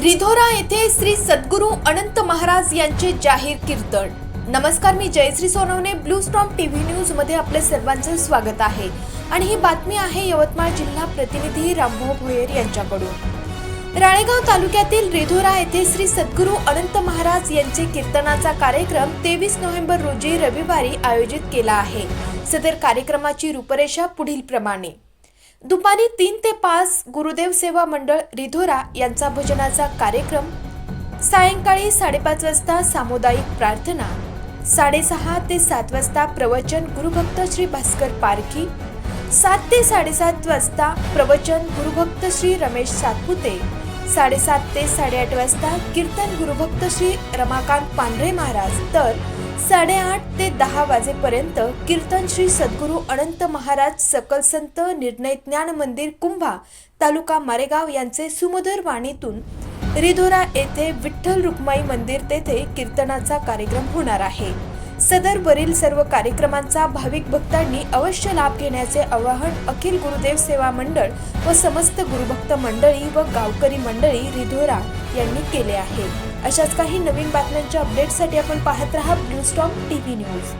रिधोरा येथे श्री सद्गुरू अनंत महाराज यांचे जाहीर कीर्तन. नमस्कार मी Jayashree Sonawane blue storm TV न्यूजमध्ये आपले सर्वांचे स्वागत आहे. आणि ही बातमी आहे यवतमाळ जिल्हा प्रतिनिधी रामभाऊ भोयर यांच्याकडून. राळेगाव तालुक्यातील रिधोरा येथे श्री सद्गुरू अनंत महाराज यांचे कीर्तनाचा कार्यक्रम तेवीस नोव्हेंबर रोजी रविवारी आयोजित केला आहे. सदर कार्यक्रमाची रूपरेषा पुढील प्रमाणे दुपारी तीन ते पाच गुरुदेव सेवा मंडळ रिधोरा यांचा भजनाचा कार्यक्रम सायंकाळी साडेपाच वाजता सामुदायिक प्रार्थना साडेसहा ते सात वाजता प्रवचन गुरुभक्त श्री भास्कर पारखी सात ते साडेसात वाजता प्रवचन गुरुभक्त श्री रमेश सातपुते साडेसात ते साडेआठ वाजता कीर्तन गुरुभक्त श्री रमाकांत पांढरे महाराज. तर साडेआठ ते दहा वाजेपर्यंत कीर्तन श्री सद्गुरू अनंत महाराज सकल संत निर्णय ज्ञान मंदिर कुंभा तालुका मारेगाव यांचे सुमधुर वाणीतून रिधोरा येथे विठ्ठल रुक्माई मंदिर तेथे कीर्तनाचा कार्यक्रम होणार आहे. सदर वरील सर्व कार्यक्रमांचा भाविक भक्तांनी अवश्य लाभ घेण्याचे आवाहन अखिल गुरुदेव सेवा मंडळ व समस्त गुरुभक्त मंडळी व गावकरी मंडळी रिधोरा यांनी केले आहे. अशाच काही नवीन बातम्यांच्या अपडेटसाठी आपण पाहत रहा ब्लू टी व्ही न्यूज